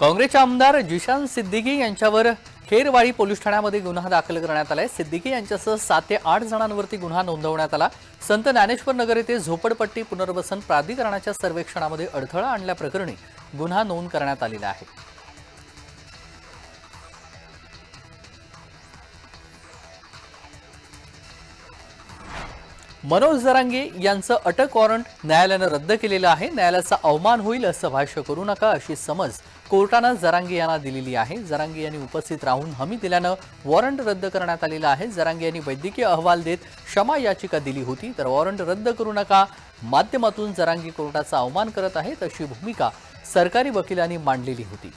काँग्रेसचे आमदार जिशान सिद्दीकी यांच्यावर खेरवाडी पोलीस ठाण्यामध्ये गुन्हा दाखल करण्यात आलाय. सिद्दीकी यांच्यासह सात ते आठ जणांवरती गुन्हा नोंदवण्यात आला. संत ज्ञानेश्वर नगर येथे झोपडपट्टी पुनर्वसन प्राधिकरणाच्या सर्वेक्षणामध्ये अडथळा आणल्याप्रकरणी गुन्हा नोंद करण्यात आलेला आहे. मनोज जरांगे यांचं अटक वॉरंट न्यायालयानं रद्द केलेलं आहे. न्यायालयाचा अवमान होईल असं भाष्य करू नका अशी समज कोर्टानं जरांगी यांना दिलेली आहे. जरांगी यांनी उपस्थित राहून हमी दिल्यानं वॉरंट रद्द करण्यात आलेलं आहे. जरांगी यांनी वैद्यकीय अहवाल देत क्षमा याचिका दिली होती. तर वॉरंट रद्द करू नका. माध्यमातून जरांगी कोर्टाचा अवमान करत आहेत अशी भूमिका सरकारी वकिलांनी मांडलेली होती.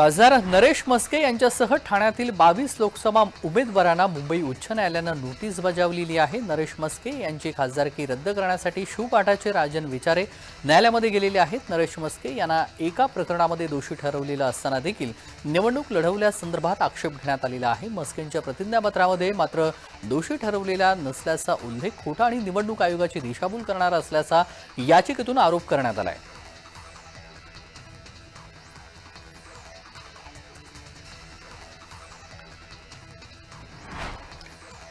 खासदार नरेश मस्के यांच्यासह ठाण्यातील बावीस लोकसभा उमेदवारांना मुंबई उच्च न्यायालयानं नोटीस बजावलेली आहे. नरेश मस्के यांची खासदारकी रद्द करण्यासाठी शिवपाठाचे राजन विचारे न्यायालयामध्ये गेलेले आहेत. नरेश मस्के यांना एका प्रकरणामध्ये दोषी ठरवलेलं असताना देखील निवडणूक लढवल्यासंदर्भात आक्षेप घेण्यात आलेला आहे. मस्केंच्या प्रतिज्ञापत्रामध्ये मात्र दोषी ठरवलेला नसल्याचा उल्लेख खोटा आणि निवडणूक आयोगाची दिशाभूल करणारा असल्याचा याचिकेतून आरोप करण्यात आला आहे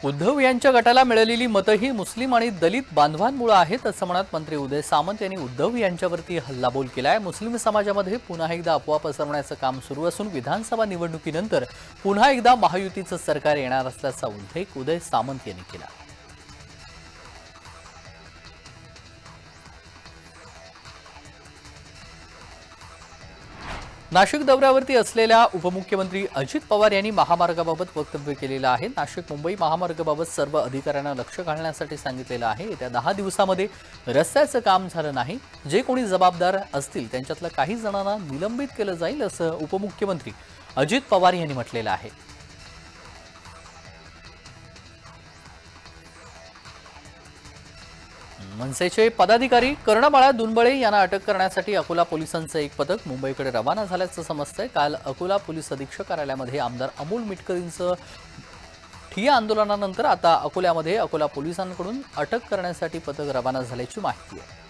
उद्धव यांच्या गटाला मिळालेली मतं ही मुस्लिम आणि दलित बांधवांमुळे आहेत असं म्हणत मंत्री उदय सामंत यांनी उद्धव यांच्यावरती हल्लाबोल केला आहे मुस्लिम समाजामध्ये पुन्हा एकदा अफवा पसरवण्याचं काम सुरू असून विधानसभा निवडणुकीनंतर पुन्हा एकदा महायुतीचं सरकार येणार असल्याचा उल्लेख उदय सामंत यांनी केला. नाशिक दौऱ्यावरती असलेल्या उपमुख्यमंत्री अजित पवार यांनी महामार्गाबाबत वक्तव्य केलेलं आहे. नाशिक मुंबई महामार्गाबाबत सर्व अधिकाऱ्यांना लक्ष घालण्यासाठी सांगितलेलं आहे. येत्या दहा दिवसामध्ये रस्त्याचं काम झालं नाही. जे कोणी जबाबदार असतील त्यांच्यातलं काही जणांना निलंबित केलं जाईल असं उपमुख्यमंत्री अजित पवार यांनी म्हटलेलं आहे. मनसेचे पदाधिकारी कर्णबाळा दुनबळे यांना अटक करण्यासाठी अकोला पोलिसांचं एक पथक मुंबईकडे रवाना झाल्याचं समजतंय. काल अकोला पोलीस अधीक्षक कार्यालयामध्ये आमदार अमोल मिटकरींचं ठिया आंदोलनानंतर आता अकोल्यामध्ये अकोला पोलिसांकडून अटक करण्यासाठी पथक रवाना झाल्याची माहिती आहे.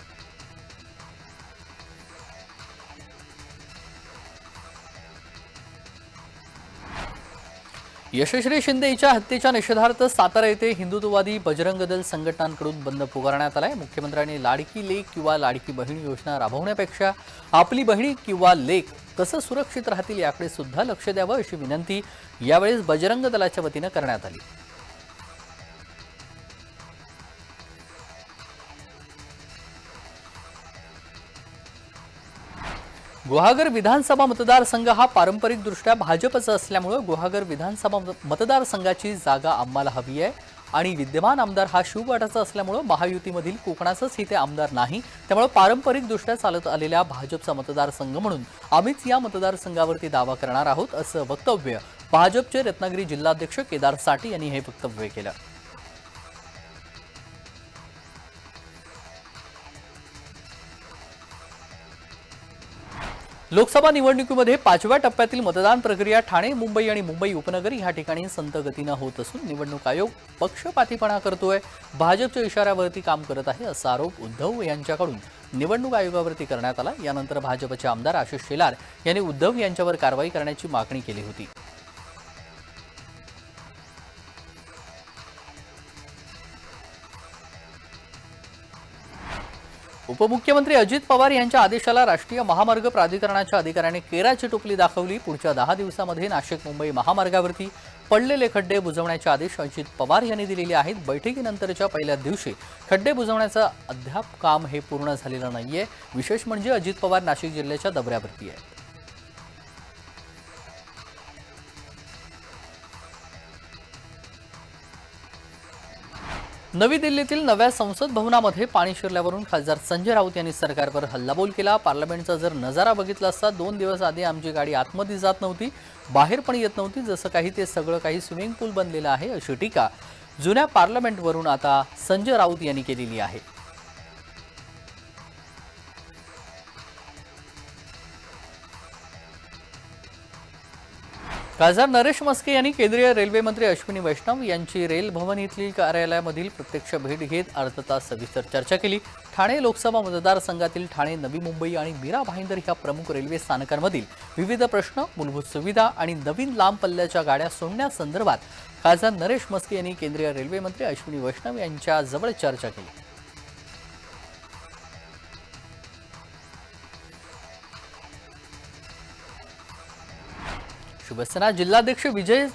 यशश्री शिंदेच्या हत्येच्या निषेधार्थ सातारा येथे हिंदुत्ववादी बजरंग दल संघटनांकडून बंद पुकारण्यात आलाय. मुख्यमंत्र्यांनी लाडकी लेक किंवा लाडकी बहीण योजना राबवण्यापेक्षा आपली बहिणी किंवा लेक कसं सुरक्षित राहतील याकडे सुद्धा लक्ष द्यावं अशी विनंती यावेळेस बजरंग दलाच्या वतीनं करण्यात आली. गुहागर विधानसभा मतदारसंघ हा पारंपरिकदृष्ट्या भाजपचा असल्यामुळं गुहागर विधानसभा मत- मतदारसंघाची जागा आम्हाला हवी आहे. आणि विद्यमान आमदार हा शिववाटाचा असल्यामुळं महायुतीमधील कोकणाचंच इथे आमदार नाही. त्यामुळे पारंपरिकदृष्ट्या चालत आलेल्या भाजपचा मतदारसंघ म्हणून आम्हीच या मतदारसंघावरती दावा करणार आहोत असं वक्तव्य भाजपचे रत्नागिरी जिल्हाध्यक्ष केदार साठे यांनी हे वक्तव्य केलं. लोकसभा निवडणुकीमध्ये पाचव्या टप्प्यातील मतदान प्रक्रिया ठाणे मुंबई आणि मुंबई उपनगर या ठिकाणी संत गतीनं होत असून निवडणूक आयोग पक्षपातीपणा करतोय. भाजपच्या इशाऱ्यावरती काम करत आहे असा आरोप उद्धव यांच्याकडून निवडणूक आयोगावरती करण्यात आला. यानंतर भाजपचे आमदार आशिष शेलार यांनी उद्धव यांच्यावर कारवाई करण्याची मागणी केली होती. उपमुख्यमंत्री अजित पवार यांच्या आदेशाला राष्ट्रीय महामार्ग प्राधिकरणाच्या अधिकाऱ्यांनी केराची टोपली दाखवली. पुढच्या दहा दिवसामध्ये नाशिक मुंबई महामार्गावरती पडलेले खड्डे बुजवण्याचे आदेश अजित पवार यांनी दिलेले आहेत. बैठकीनंतरच्या पहिल्या दिवशी खड्डे बुजवण्याचं अद्याप काम हे पूर्ण झालेलं नाहीये. विशेष म्हणजे अजित पवार नाशिक जिल्ह्याच्या दौऱ्यावरती आहेत. नवी दिल्लीतील नव्या संसद भवनामध्ये पाणी शिरल्यावरून खासदार संजय राऊत यांनी सरकारवर हल्लाबोल केला. पार्लमेंटचा जर नजारा बघितला असता दोन दिवस आधी आमची गाडी आतमध्ये जात नव्हती बाहेर पण येत नव्हती जसं काही ते सगळं काही स्विमिंग पूल बनलेलं आहे अशी टीका जुन्या पार्लमेंटवरून आता संजय राऊत यांनी केलेली आहे. खासदार नरेश मस्के यांनी केंद्रीय रेल्वे मंत्री अश्विनी वैष्णव यांची रेल भवन येथील कार्यालयामधील प्रत्यक्ष भेट घेत अर्धा तास सविस्तर चर्चा केली. ठाणे लोकसभा मतदारसंघातील ठाणे नवी मुंबई आणि मीरा भाईंदर ह्या प्रमुख रेल्वे स्थानकांमधील विविध प्रश्न मूलभूत सुविधा आणि नवीन लांब पल्ल्याच्या गाड्या सोडण्यासंदर्भात खासदार नरेश मस्के यांनी केंद्रीय रेल्वे मंत्री अश्विनी वैष्णव यांच्या जवळ चर्चा केली. शिवसेना जिल्हाध्यक्ष विजय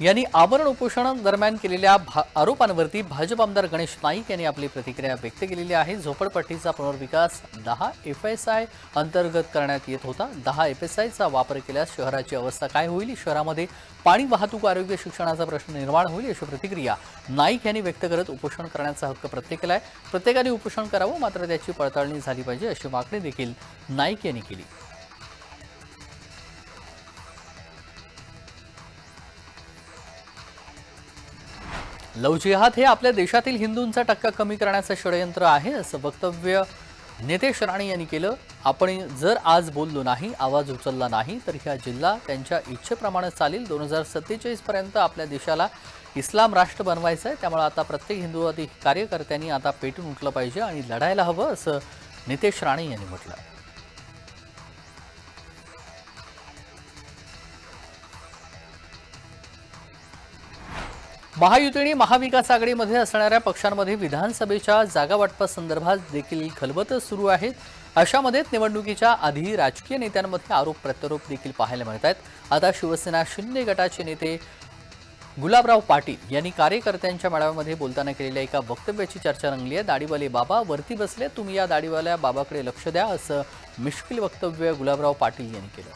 यांनी आवरण उपोषण दरम्यान केलेल्या भा आरोपांवरती भाजप आमदार गणेश नाईक यांनी आपली प्रतिक्रिया व्यक्त केलेली आहे. झोपडपट्टीचा पुनर्विकास दहा एफ एस आय अंतर्गत करण्यात येत होता. दहा एफ एस आयचा वापर केल्यास शहराची अवस्था काय होईल? शहरामध्ये पाणी वाहतूक आरोग्य शिक्षणाचा प्रश्न निर्माण होईल अशी प्रतिक्रिया नाईक यांनी व्यक्त करत उपोषण करण्याचा हक्क प्रत्येकाला आहे प्रत्येकाने उपोषण करावं मात्र त्याची पडताळणी झाली पाहिजे अशी मागणी देखील नाईक यांनी केली. लव जिहाद हे आपल्या देशातील हिंदूंचा टक्का कमी करण्याचं षडयंत्र आहे असं वक्तव्य नितेश राणे यांनी केलं. आपण जर आज बोललो नाही आवाज उचलला नाही तर ह्या जिल्हा त्यांच्या इच्छेप्रमाणे चालेल. दोन हजार सत्तेचाळीसपर्यंत आपल्या देशाला इस्लाम राष्ट्र बनवायचं आहे. त्यामुळे आता प्रत्येक हिंदुवादी कार्यकर्त्यांनी आता पेटून उठलं पाहिजे आणि लढायला हवं असं नितेश राणे यांनी म्हटलं महायुती आणि महाविकास आघाडीमध्ये असणाऱ्या पक्षांमध्ये विधानसभेच्या जागावाटपासंदर्भात देखील खलबतं सुरू आहेत. अशामध्येच निवडणुकीच्या आधी राजकीय नेत्यांमध्ये आरोप प्रत्यारोप देखील पाहायला मिळत आहेत. आता शिवसेना शून्य गटाचे नेते गुलाबराव पाटील यांनी कार्यकर्त्यांच्या मेळाव्यामध्ये बोलताना केलेल्या एका वक्तव्याची चर्चा रंगली आहे. दाढीवाले बाबा वरती बसले तुम्ही या दाढीवाल्या बाबाकडे लक्ष द्या असं मिश्किल वक्तव्य गुलाबराव पाटील यांनी केलं.